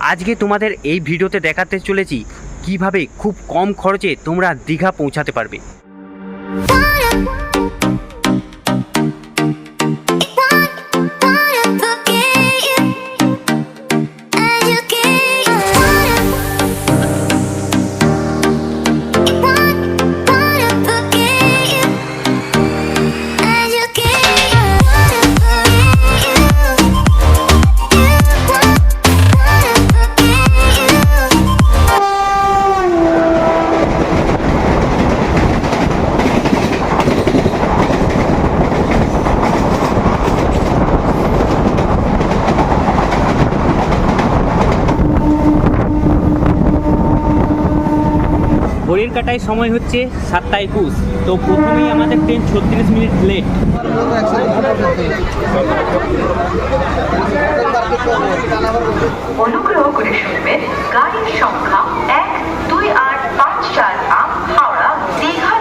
আজকে তোমাদের এই ভিডিওতে দেখাতে চলেছি কীভাবে খুব কম খরচে তোমরা দীঘা পৌঁছাতে পারবে। ঘড়ির কাটায় সময় হচ্ছে সাতটা একুশ। তো প্রথমেই আমাদের ট্রেন ছত্রিশ মিনিট লেট অনুগ্রহ করে শুনবেন গাড়ির সংখ্যা এক দুই আট পাঁচ চার আট হাওড়া দীঘা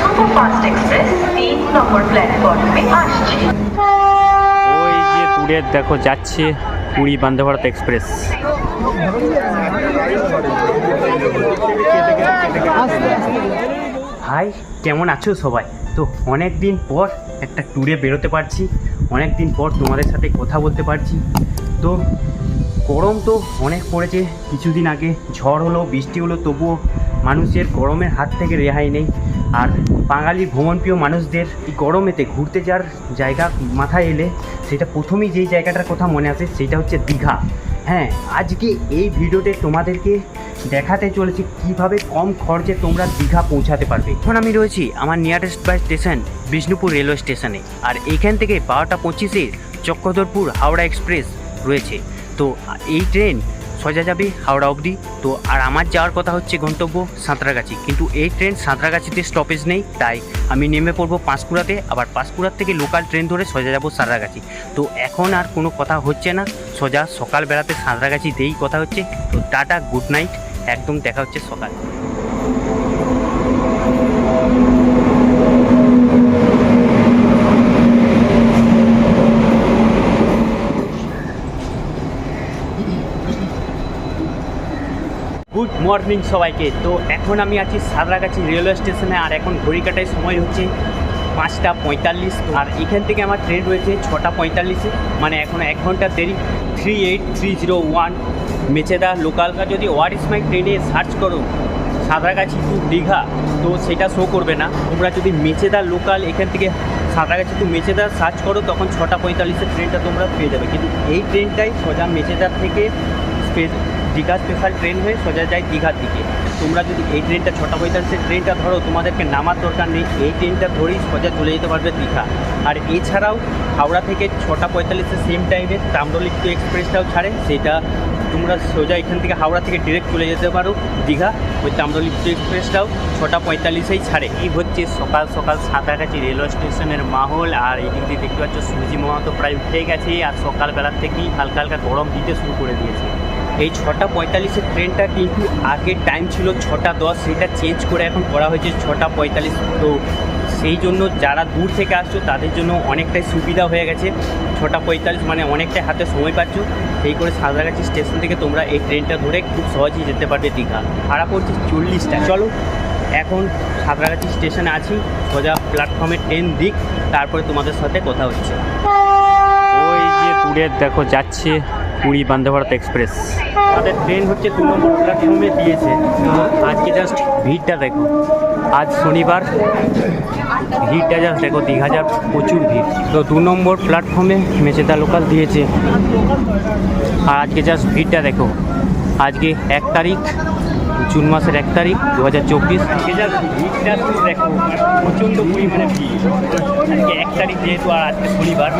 সুপারফাস্ট এক্সপ্রেস তিন নম্বর প্ল্যাটফর্মে আসছে। ওই যে দূরে দেখো যাচ্ছে পুরী বন্দে ভারত এক্সপ্রেস। হাই, কেমন আছো সবাই? তো অনেক দিন পর একটা ট্যুরে বেরোতে পারছি অনেক দিন পর তোমাদের সাথে কথা বলতে পারছি। তো গরম তো অনেক পড়েছে, কিছুদিন আগে ঝড় হলো, বৃষ্টি হলো, তবুও মানুষের গরমের হাত থেকে রেহাই নেই। আর বাঙালি ভ্রমণপ্রিয় মানুষদের এই গরমেতে ঘুরতে যাওয়ার জায়গা মাথায় এলে, সেটা প্রথমেই যেই জায়গাটার কথা মনে আসে, সেটা হচ্ছে দীঘা। হ্যাঁ আজকে এই ভিডিওতে তোমাদেরকে দেখাতে চলেছি কীভাবে কম খরচে তোমরা দীঘা পৌঁছাতে পারবে। এখন আমি রয়েছি আমার nearest by station Bishnupur railway স্টেশনে আর এখান থেকে বারোটা পঁচিশে চক্রধরপুর হাওড়া এক্সপ্রেস রয়েছে। তো এই ট্রেন সোজা যাবে হাওড়া অবধি। তো আর আমার যাওয়ার কথা হচ্ছে গন্তব্য সাঁতরাগাছি। কিন্তু এই ট্রেন সাঁতরাগাছিতে স্টপেজ নেই। তাই আমি নেমে পড়ব পাঁশকুড়াতে। আবার পাঁশকুড়ার থেকে লোকাল ট্রেন ধরে সোজা যাব সাঁতরাগাছি। তো এখন আর কোনো কথা হচ্ছে না। সোজা সকালবেলাতে সাঁতরাগাছিতেই কথা হচ্ছে। তো টাটা গুড নাইট একদম দেখা হচ্ছে সকাল। গুড মর্নিং সবাইকে। তো এখন আমি আছি সাঁতরাগাছি রেলওয়ে স্টেশনে, আর এখন ঘড়ি কাটায় সময় হচ্ছে পাঁচটা পঁয়তাল্লিশ। আর এখান থেকে আমার ট্রেন রয়েছে ছটা পঁয়তাল্লিশে মানে এখন এক ঘণ্টা দেরি। Three eight three zero one Mecheda লোকালকা যদি ওয়ার ইস মাই ট্রেনে সার্চ করো, সাঁতরাগাছি টু দীঘা, তো সেটা শো করবে না। তোমরা যদি মেচেদা লোকাল এখান থেকে সাঁতরাগাছি টু মেচেদা সার্চ করো, তখন ছটা পঁয়তাল্লিশের ট্রেনটা তোমরা পেয়ে যাবে। কিন্তু এই ট্রেনটাই সোজা মেচেদার থেকে দীঘা স্পেশাল ট্রেন হয়ে সোজা যায় দীঘার দিকে। তোমরা যদি এই ট্রেনটা ছটা পঁয়তাল্লিশের ট্রেনটা ধরো, তোমাদেরকে নামার দরকার নেই। এই ট্রেনটা ধরেই সোজা চলে যেতে পারবে দীঘা। আর এছাড়াও হাওড়া থেকে ছটা পঁয়তাল্লিশের সেম টাইমে তাম্রলিপ্ত এক্সপ্রেসটাও ছাড়ে। সেটা তোমরা সোজা এখান থেকে হাওড়া থেকে ডিরেক্ট চলে যেতে পারো দীঘা। ওই তাম্রলিপ্ত এক্সপ্রেসটাও ছটা পঁয়তাল্লিশেই ছাড়ে। এই হচ্ছে সকাল সকাল সাঁতরাগাছি রেলওয়ে স্টেশনের মাহল। আর এই দিক দিয়ে দেখতে পাচ্ছ, সূর্যি মহাতো প্রায় উঠে গেছে। আর সকালবেলার থেকেই হালকা হালকা গরম দিতে শুরু করে দিয়েছে। এই ছটা পঁয়তাল্লিশের ট্রেনটা কিন্তু আগের টাইম ছিল ছটা দশ, সেটা চেঞ্জ করে এখন করা হয়েছে ছটা পঁয়তাল্লিশ। তো সেই জন্য যারা দূর থেকে আসছো, তাদের জন্য অনেকটাই সুবিধা হয়ে গেছে। ছটা পঁয়তাল্লিশ মানে অনেকটাই হাতে সময় পাচ্ছ। সেই করে সাঁতরাগাছি স্টেশন থেকে তোমরা এই ট্রেনটা ধরে খুব সহজেই যেতে পারবে দীঘা। ভাড়া পড়ছে চল্লিশটা। চলো, এখন সাঁতরাগাছি স্টেশনে আছি। সোজা প্ল্যাটফর্মে ট্রেন দিক, তারপরে তোমাদের সাথে কথা হচ্ছে। ওই যে দূরে দেখো, যাচ্ছে। পুরী বন্দে ভারত এক্সপ্রেস। তাদের ট্রেন হচ্ছে দু নম্বর প্ল্যাটফর্মে দিয়েছে। আজকে জাস্ট ভিড়টা দেখো। আজ শনিবার ভিড়টা জাস্ট দেখো দীঘা যার প্রচুর ভিড়। তো দু নম্বর প্ল্যাটফর্মে মেচেদা লোকাল দিয়েছে। আর আজকে জাস্ট ভিড়টা দেখো। আজকে এক তারিখ, জুন মাসের এক তারিখ দু হাজার চব্বিশ ভিড়টা দেখো। প্রচণ্ড পরিমাণে ভিড়। আজকে এক তারিখ যেহেতু আর আজকে শনিবার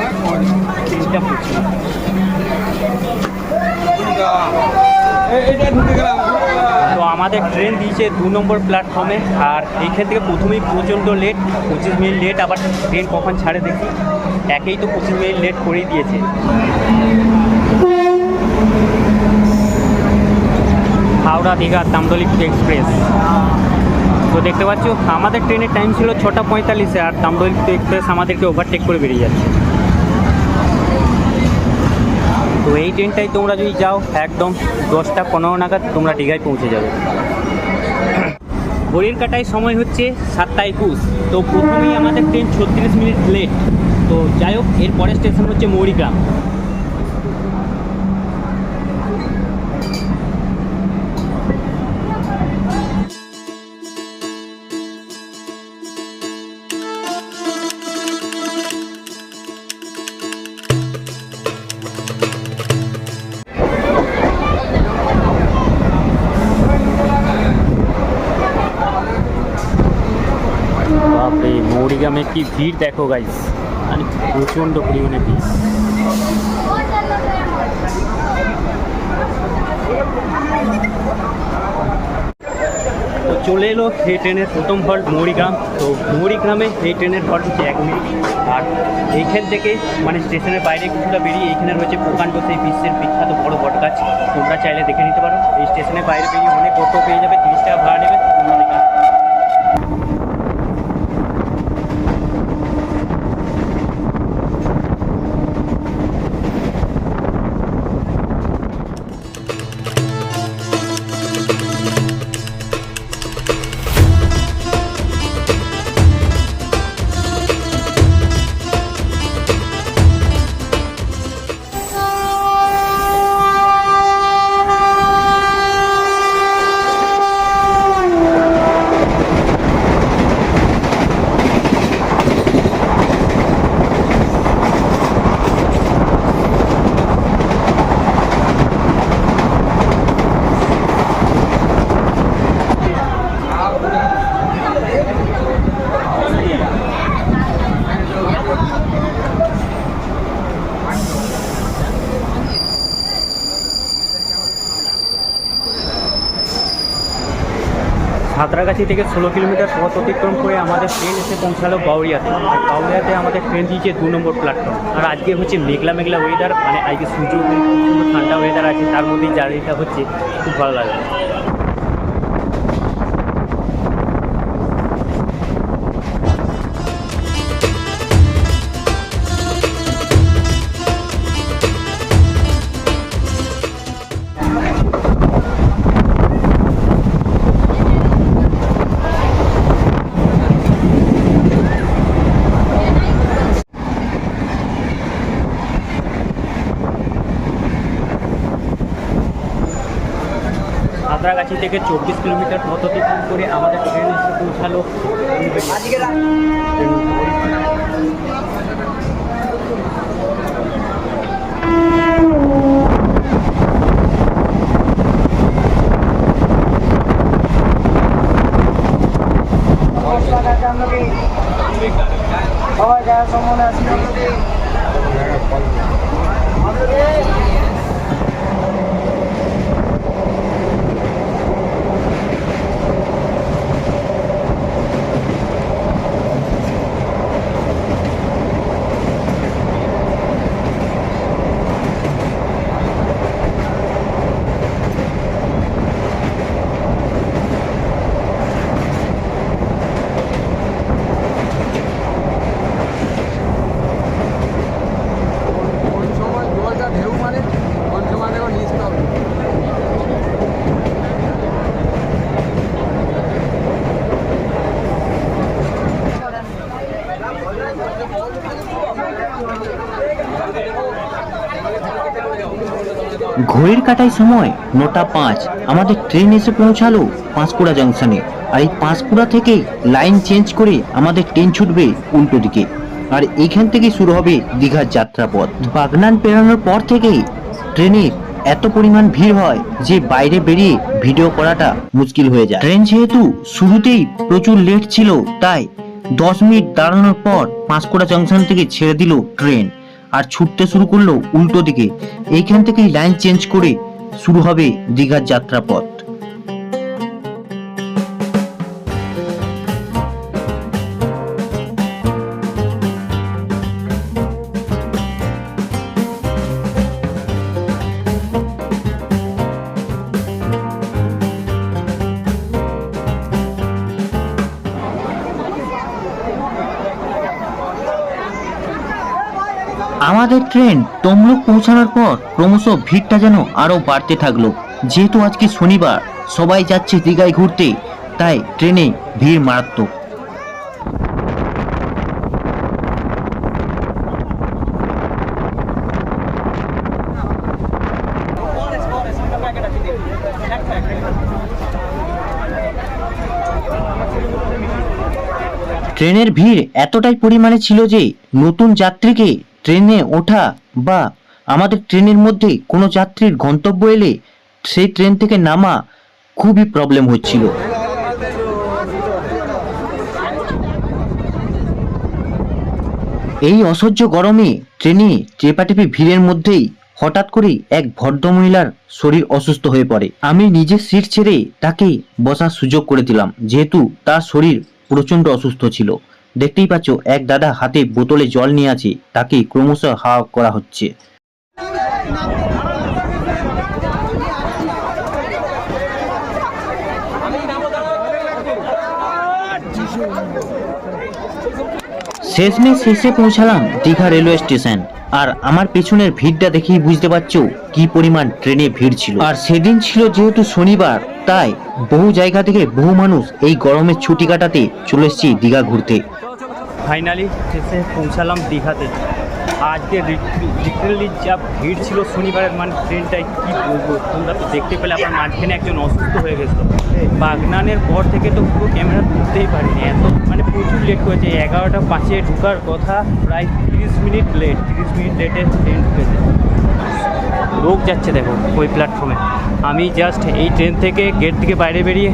তো আমাদের ট্রেন দিয়েছে দু নম্বর প্ল্যাটফর্মে আর এইখান থেকে প্রথমেই প্রচণ্ড লেট পঁচিশ মিনিট লেট আবার ট্রেন কখন ছাড়ে দেখি। একেই তো পঁচিশ মিনিট লেট করেই দিয়েছে। হাওড়া দীঘা তাম্রলিপ্ত এক্সপ্রেস তো দেখতে পাচ্ছ, আমাদের ট্রেনের টাইম ছিল ছটা পঁয়তাল্লিশে, আর তাম্রলিপ্ত এক্সপ্রেস আমাদেরকে ওভারটেক করে বেরিয়ে যাচ্ছে। তো এই ট্রেনটাই তোমরা যদি যাও, একদম দশটা পনেরো নাগাদ তোমরা দীঘায় পৌঁছে যাবে। ঘড়ির কাটায় সময় হচ্ছে সাতটা একুশ। তো প্রথমেই আমাদের ট্রেন ছত্রিশ মিনিট লেট তো যাই হোক এর পরের স্টেশন হচ্ছে মৌরিগ্রাম মৌরিগ্রামে কি ভিড় দেখো গাইস মানে প্রচণ্ড পরিমাণে ভিড়। তো চলে এলো এই ট্রেনের প্রথম হল্ট, মৌরিগ্রাম। তো মৌরিগ্রামে এই ট্রেনের হল্ট হচ্ছে এক মিনিট। আর এইখান থেকে মানে স্টেশনের বাইরে কিছুটা বেরিয়ে এইখানে রয়েছে প্রকাণ্ড সেই বিশ্বের বিখ্যাত বড় বটগাছ। তোমরা চাইলে দেখে নিতে পারো। এই স্টেশনের বাইরে বেরিয়ে অনেক অটো পেয়ে যাবে, তিরিশ টাকা ভাড়া নেবে। সাঁতরাগাছি থেকে ষোলো কিলোমিটার পথ অতিক্রম করে আমাদের ট্রেন এসে পৌঁছালো বাউরিয়াতে। বাউরিয়াতে আমাদের ট্রেন দিয়েছে দু নম্বর প্ল্যাটফর্ম আর আজকে হচ্ছে মেঘলা মেঘলা ওয়েদার মানে আজকে সূর্য ঠান্ডা ওয়েদার আছে, তার মধ্যেই জার্নিটা হচ্ছে খুব ভালো লাগে সাঁতরাগাছি থেকে চব্বিশ কিলোমিটার পথ অতিক্রম করে আমাদের ট্রেন এসে পৌঁছালো। সবাই গায়ে সম্মানে আছি কোন সময় জলটা ঢেউ মারে কোন সময় দেখো নিচটা ঘড়ির কাটায় সময় নটা পাঁচ। আমাদের ট্রেন এসে পৌঁছালো পাঁশকুড়া জাংশনে আর এই পাঁশকুড়া থেকে লাইন চেঞ্জ করে আমাদের ট্রেন ছুটবে উল্টো দিকে। আর এইখান থেকে শুরু হবে দীঘার যাত্রাপথ। বাগনান পেরানোর পর থেকেই ট্রেনে এত পরিমাণ ভিড় হয় যে বাইরে বেরিয়ে ভিডিও করাটা মুশকিল হয়ে যায়। ট্রেন যেহেতু শুরুতেই প্রচুর লেট ছিল, তাই দশ মিনিট দাঁড়ানোর পর পাঁশকুড়া জংশন থেকে ছেড়ে দিল ট্রেন আর ছুটতে শুরু করল উল্টো দিকে। এইখান থেকেই লাইন চেঞ্জ করে শুরু হবে দীঘার যাত্রাপথ। আমাদের ট্রেন তমলুক পৌঁছানোর পর ক্রমশ ভিড়টা যেন আরও বাড়তে থাকল। যেহেতু আজকে শনিবার, সবাই যাচ্ছে দীঘায় ঘুরতে, তাই ট্রেনে ভিড় মারাত্মক। ট্রেনের ভিড় এতটাই পরিমাণে ছিল যে নতুন যাত্রীকে ট্রেনে ওঠা বা আমাদের ট্রেনের মধ্যে কোনো যাত্রীর গন্তব্য এলে সেই ট্রেন থেকে নামা খুবই প্রবলেম হচ্ছিল। এই অসহ্য গরমে ট্রেনে চেপাটেপি ভিড়ের মধ্যেই হঠাৎ করেই এক ভদ্রমহিলার শরীর অসুস্থ হয়ে পড়ে। আমি নিজের সিট ছেড়ে তাকে বসার সুযোগ করে দিলাম, যেহেতু তার শরীর প্রচণ্ড অসুস্থ ছিল। দেখতেই পাচ্ছ, এক দাদা হাতে বোতলে জল নিয়ে আছে, তাকে ক্রমশ হাওয়া করা হচ্ছে। শেষমেশ শেষে পৌঁছালাম দীঘা রেলওয়ে স্টেশন। আর আমার পেছনের ভিড়টা দেখেই বুঝতে পারছ কি পরিমাণ ট্রেনে ভিড় ছিল। আর সেদিন ছিল যেহেতু শনিবার, তাই বহু জায়গা থেকে বহু মানুষ এই গরমের ছুটি কাটাতে চলে এসেছে দীঘা ঘুরতে। ফাইনালি এসে পৌঁছালাম দীঘাতে। আজকে লিটারেলি যা ভিড় ছিল শনিবারের মানে ট্রেনটায়, কী বলব? তোমরা তো দেখতে পেলে আপনার মাঝখানে একজন অসুস্থ হয়ে গেছিল। বাগনানের পর থেকে তো পুরো ক্যামেরা তুলতেই পারিনি। এত মানে প্রচুর লেট করেছে। এগারোটা পাঁচে ঢুকার কথা প্রায় তিরিশ মিনিট লেট তিরিশ মিনিট লেটে ট্রেন ঢুকেছে। লোক যাচ্ছে দেখো ওই প্ল্যাটফর্মে আমি জাস্ট এই ট্রেন থেকে গেট থেকে বাইরে বেরিয়ে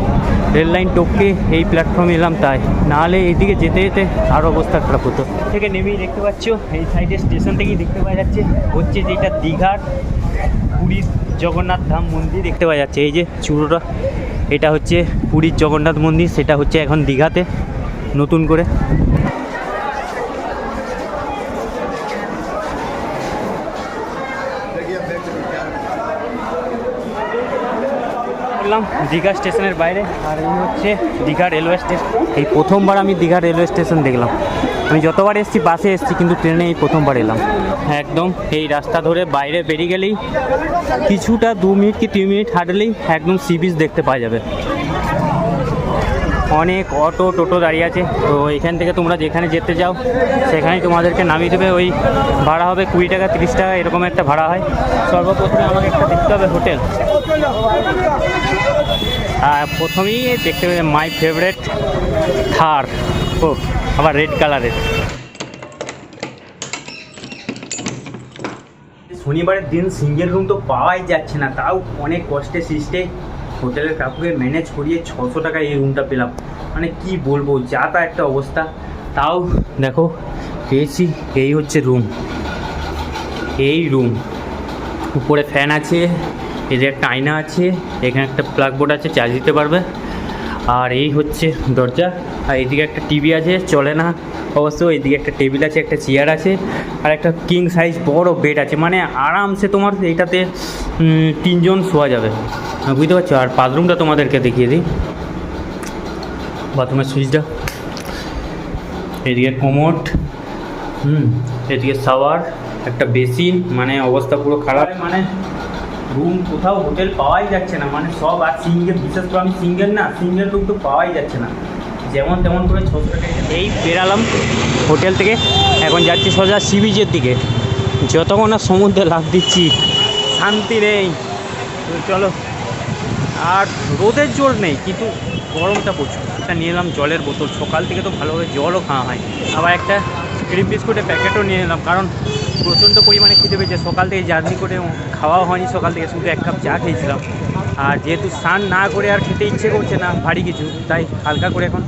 রেল লাইন টপকে এই প্ল্যাটফর্মে এলাম তাই। নাহলে এইদিকে যেতে যেতে আরও অবস্থা খারাপ হতো। থেকে নেমেই দেখতে পাচ্ছ, এই সাইডে স্টেশন থেকেই দেখতে পাওয়া যাচ্ছে, হচ্ছে যেটা দীঘার পুরীর জগন্নাথ ধাম মন্দির দেখতে পাওয়া যাচ্ছে। এই যে চূড়োটা, এটা হচ্ছে পুরীর জগন্নাথ মন্দির, সেটা হচ্ছে এখন দীঘাতে, নতুন করে। দীঘা স্টেশনের বাইরে, আর এই হচ্ছে দীঘা রেলওয়ে স্টেশন। এই প্রথমবার আমি দীঘা রেলওয়ে স্টেশন দেখলাম। আমি যতবার এসেছি, বাসে এসেছি, কিন্তু ট্রেনে এই প্রথমবার এলাম। একদম, এই রাস্তা ধরে বাইরে বেরিয়ে গেলেই কিছুটা দু মিনিট কি তিন মিনিট হাঁটলেই একদম সি বিচ দেখতে পাওয়া যাবে। অনেক অটো, টোটো দাঁড়িয়ে আছে। তো এখান থেকে তোমরা যেখানে যেতে যাও সেখানেই তোমাদেরকে নামিয়ে দেবে। ওই ভাড়া হবে কুড়ি টাকা, তিরিশ টাকা, এরকম একটা ভাড়া হয়। সর্বপ্রথমে আমাকে একটা দেখতে হবে হোটেল। প্রথমেই দেখতে হবে মাই ফেভারেট থার ও, আবার রেড কালারের শনিবারের দিন সিঙ্গেল রুম তো পাওয়াই যাচ্ছে না, তাও অনেক কষ্টে সৃষ্টে হোটেলের কাকুকে ম্যানেজ করিয়ে ছশো টাকায় এই রুমটা পেলাম। মানে কি বলব, যা তা একটা অবস্থা। তাও দেখো, পেয়েছি, এই হচ্ছে রুম এই রুম উপরে ফ্যান আছে এদের একটা আয়না আছে, এখানে একটা প্লাগ বোর্ড আছে চার্জ দিতে পারবে। আর এই হচ্ছে দরজা, আর এইদিকে একটা টিভি আছে, চলে না। অবশ্য এইদিকে একটা টেবিল আছে, একটা চেয়ার আছে, আর একটা কিং সাইজ বড় বেড আছে। মানে আরামসে তোমার এইটাতে তিনজন শোয়া যাবে। বুঝতে পারছ? আর বাথরুমটা তোমাদেরকে দেখিয়ে দিই। বাথরুমের সুইচটা। এদিকে কোমোট হুম এদিকে শাওয়ার একটা বেসিন মানে অবস্থা পুরো খারাপ। মানে রুম কোথাও হোটেল পাওয়াই যাচ্ছে না। মানে সব আর সিঙ্গেল বিশেষ করে আমি সিঙ্গেল না সিঙ্গেল রুম তো পাওয়াই যাচ্ছে না। যেমন তেমন করে ছশো টাকা এই বেরালাম হোটেল থেকে। এখন যাচ্ছি সোজা সি বিচের দিকে। যতক্ষণ না সমুদ্রে লাভ দিচ্ছি, শান্তি নেই। চলো, আর রোদের জোর নেই, কিন্তু গরমটা প্রচুর। একটা নিয়ে এলাম জলের বোতল। সকাল থেকে তো ভালোভাবে জলও খাওয়া হয়। আবার একটা ক্রিম বিস্কুটের প্যাকেটও নিয়ে এলাম। কারণ প্রচণ্ড পরিমাণে খেতে পেয়েছে। সকাল থেকে জার্নি করে খাওয়াও হয়নি, সকাল থেকে শুধু এক কাপ চা খেয়েছিলাম। আর যেহেতু স্নান না করে আর খেতে ইচ্ছে করছে না, ভারী কিছু, তাই হালকা করে এখন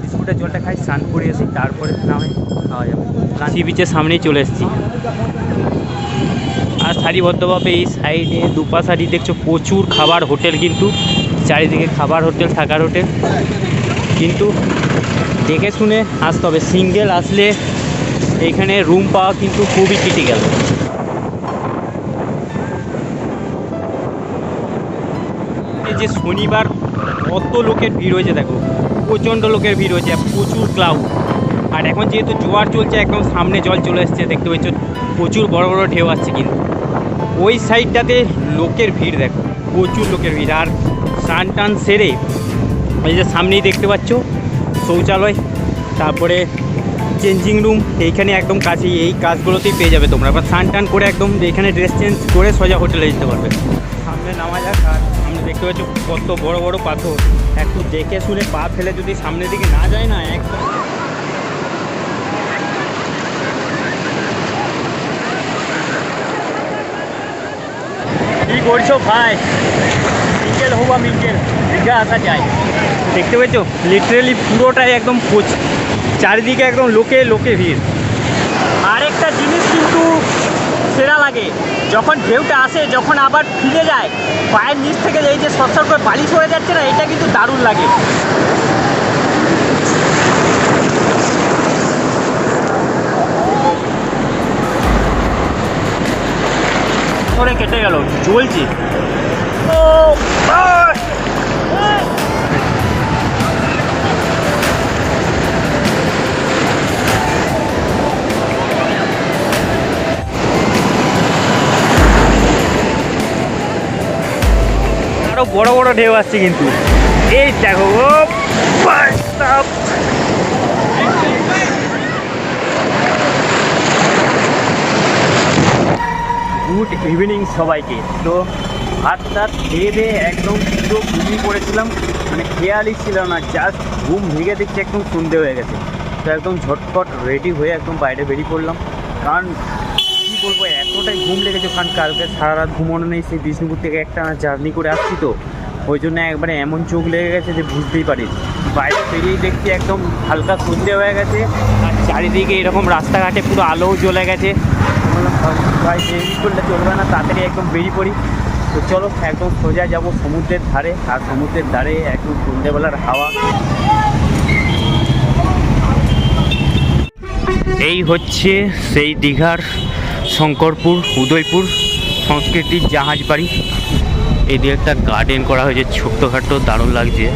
বিস্কুটের জলটা খাই, স্নান করে এসে তারপরে না হয় খাওয়া যাবে। সি বিচের সামনেই চলে এসেছি। আর সারিবদ্ধভাবে এই সাইডে দুপা সাইডে দেখছ প্রচুর খাবার হোটেল কিন্তু, চারিদিকে খাবার হোটেল, থাকার হোটেল। কিন্তু দেখে শুনে আসতে হবে, সিঙ্গেল আসলে এখানে রুম পাওয়া কিন্তু খুবই ক্রিটিক্যাল এই যে শনিবার, কত লোকের ভিড় হয়েছে দেখো। প্রচণ্ড লোকের ভিড় হয়েছে, প্রচুর ক্লাউড আর এখন যেহেতু জোয়ার চলছে, একদম সামনে জল চলে এসছে, দেখতে পাচ্ছ, প্রচুর বড় বড় ঢেউ আসছে কিন্তু। ওই সাইডটাতে লোকের ভিড় দেখো, প্রচুর লোকের ভিড়। আর স্নান টান সেরে, এই যে সামনেই দেখতে পাচ্ছ, শৌচালয়, তারপরে চেঞ্জিং রুম এইখানে একদম কাছেই, এই কাজগুলোতেই পেয়ে যাবে তোমরা। এবার স্নান টান করে একদম এখানে ড্রেস চেঞ্জ করে সোজা হোটেলে যেতে পারবে। সামনে নামা যাক, আর সামনে দেখতে পাচ্ছ কত বড় বড় পাথর। একটু দেখে শুনে পা ফেলে যদি সামনের দিকে না যায় না, একদম। কি করছ ভাই? মিঙ্গেল হবা মিঙ্গেল দীঘা আসা যায়। দেখতে পেয়েছ লিটারেলি পুরোটাই একদম চারিদিকে একদম লোকে লোকে ভিড়। আরেকটা জিনিস কিন্তু সেরা লাগে, যখন ঢেউটা আসে, যখন আবার ফিরে যায়, পায়ের নিচ থেকে এই যে সরসর করে বালিশ হয়ে যাচ্ছে না, এটা কিন্তু দারুণ লাগে। কেটে গেল ও আরও বড় বড় ঢেউ আসছে কিন্তু। এই দেখো। গুড ইভিনিং সবাইকে। তো হাত টাত খেয়ে একদম পুরো ঘুমিয়ে পড়েছিলাম। মানে খেয়ালই ছিল না জাস্ট ঘুম ভেঙে দেখছি একদম সন্ধে হয়ে গেছে। তো একদম ঝটপট রেডি হয়ে একদম বাইরে বেরিয়ে পড়লাম। কারণ বলব এতটাই ঘুম লেগেছে কারণ কালকে সারা রাত ঘুমানো নেই, সেই বিষ্ণুপুর থেকে একটা জার্নি করে আসছি তো। ওই জন্য একবারে এমন চোখ লেগে গেছে যে বুঝতেই পারি বাইরে বেরিয়েই দেখছি একদম হালকা সন্ধে হয়ে গেছে। আর চারিদিকে এরকম রাস্তাঘাটে পুরো আলোও জ্বলে গেছে। ভাই, দেরি করলে চলবে না, তাড়াতাড়ি একদম বেরিয়ে পড়ি। তো চলো, একদম সোজা যাব সমুদ্রের ধারে। আর সমুদ্রের ধারে একদম সন্ধ্যেবেলার হাওয়া। এই হচ্ছে সেই দীঘার শঙ্করপুর, উদয়পুর, সংস্কৃতির জাহাজ বাড়ি। এই দিয়ে একটা গার্ডেন করা হয়েছে, ছোট্টখাটো, দারুণ লাগছে।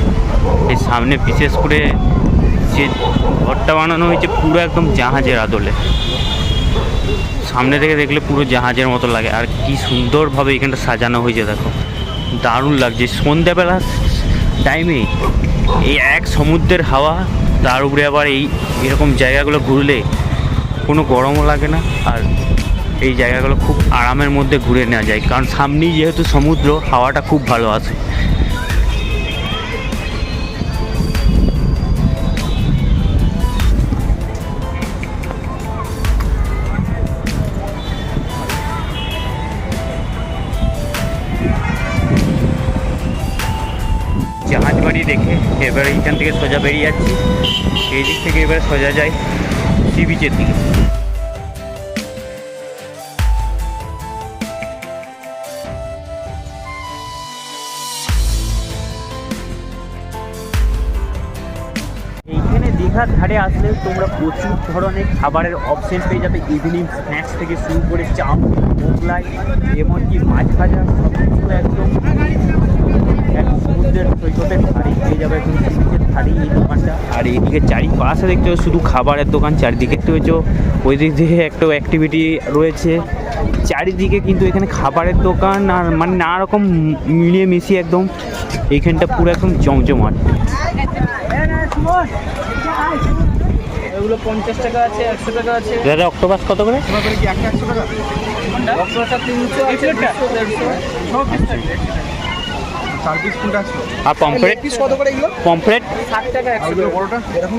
এই সামনে বিশেষ করে যে ঘরটা বানানো হয়েছে, পুরো একদম জাহাজের আদলে। সামনে থেকে দেখলে পুরো জাহাজের মতো লাগে। আর কি সুন্দরভাবে এখানটা সাজানো হয়েছে, দেখো। দারুণ লাগছে। সন্ধ্যাবেলা টাইমে এই এক সমুদ্রের হাওয়া, তার উপরে আবার এই এরকম জায়গাগুলো ঘুরলে কোনো গরমও লাগে না। আর এই জায়গাগুলো খুব আরামের মধ্যে ঘুরে নেওয়া যায়। কারণ সামনেই যেহেতু সমুদ্র, হাওয়াটা খুব ভালো আসে জাহাজ বাড়ি দেখে এবার এইখান থেকে সোজা বেরিয়ে যাচ্ছি। এই দিক থেকে এবার সোজা যাই সি বিচের দিকে। দীঘার ধারে আসলে তোমরা প্রচুর ধরনের খাবারের অপশন পেয়ে যাবে। ইভিনিং স্ন্যাক্স থেকে শুরু করে চাপ মোগলাই এমনকি মাছ ভাজা সব কিছু একদম সমুদ্রের সৈকতের ধারে পেয়ে যাবে। একদম সমুদ্রের ধারেই এই দোকানটা। আর এইদিকে চারিপাশে দেখতে শুধু খাবারের দোকান চারিদিকে দেখতে ওই দিক থেকে একটা অ্যাক্টিভিটি রয়েছে। চারিদিকে কিন্তু এখানে খাবারের দোকান আর মানে নানা রকম মিলিয়ে মিশিয়ে একদম এইখানটা পুরো একদম জমজমাট। এগুলো পঞ্চাশ টাকা আছে একশো টাকা আছে। দাদা অক্টোপাস কত করে? কি একটা একশো টাকা? একশোটা তিনশো আছে দেড়শো। চার পিস কোনটা আছে? আর পমফ্রেট পিস কত করে এগুলো? পমফ্রেট ষাট টাকা একশো টাকা। বড়টা? এরকম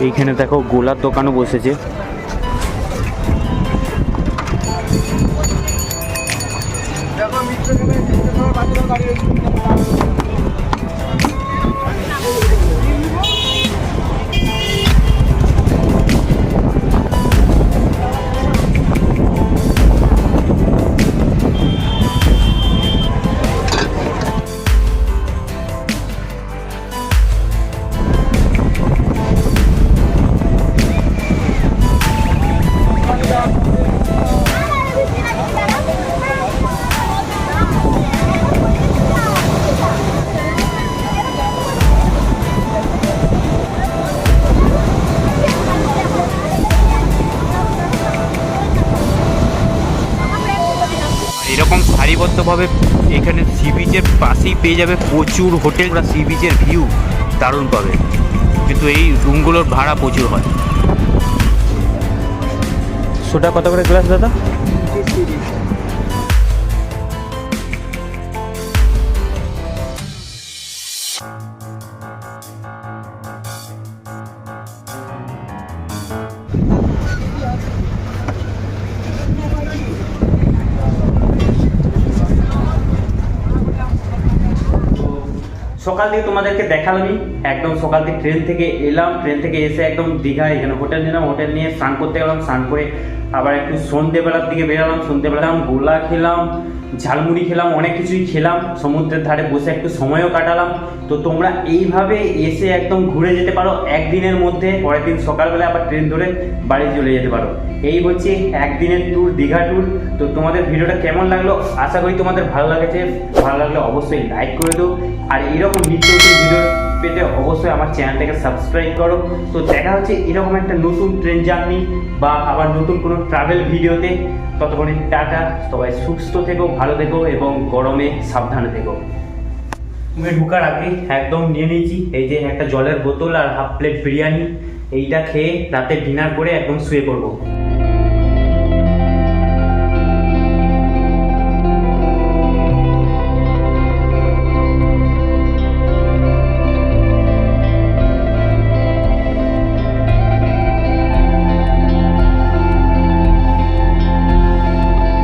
এইখানে দেখো গোলার দোকানও বসেছে পেয়ে যাবে প্রচুর হোটেল বা সি বিচের ভিউ দারুণ পাবে। কিন্তু এই রুমগুলোর ভাড়া প্রচুর হয়। সোটা কত করে গ্লাস দাদা? সকাল দিকে তোমাদেরকে দেখালামই। একদম সকাল থেকে ট্রেন থেকে এলাম ট্রেন থেকে এসে একদম দীঘায় এখানে হোটেল নিলাম হোটেল নিয়ে স্নান করতে গেলাম, স্নান করে আবার একটু সন্ধ্যেবেলার দিকে বেরালাম সন্ধ্যেবেলা গোলা খেলাম ঝালমুড়ি খেলাম, অনেক কিছুই খেলাম, সমুদ্রের ধারে বসে একটু সময়ও কাটালাম। তো তোমরা এইভাবে এসে একদম ঘুরে যেতে পারো, একদিনের মধ্যে, পরের দিন সকালবেলা আবার ট্রেন ধরে বাড়ি চলে যেতে পারো। এই হচ্ছে একদিনের ট্যুর দীঘা ট্যুর তো তোমাদের ভিডিওটা কেমন লাগল? আশা করি তোমাদের ভালো লাগেছে। ভালো লাগলে অবশ্যই লাইক করে দিও। আর এরকম নিত্য ভিডিও পেতে অবশ্যই আমার চ্যানেলটাকে সাবস্ক্রাইব করো। তো দেখা হচ্ছে এরকম একটা নতুন ট্রেন জার্নি বা আবার নতুন কোনো ট্রাভেল ভিডিওতে ততক্ষণে টাটা, সবাই সুস্থ থেকো, ভালো থেকো এবং গরমে সাবধানে থেকো। তুমি ঢুকার আগে একদম নিয়ে নিয়েছি, এই যে একটা জলের বোতল আর হাফ প্লেট বিরিয়ানি। এইটা খেয়ে রাতে ডিনার করে একদম শুয়ে পড়ব।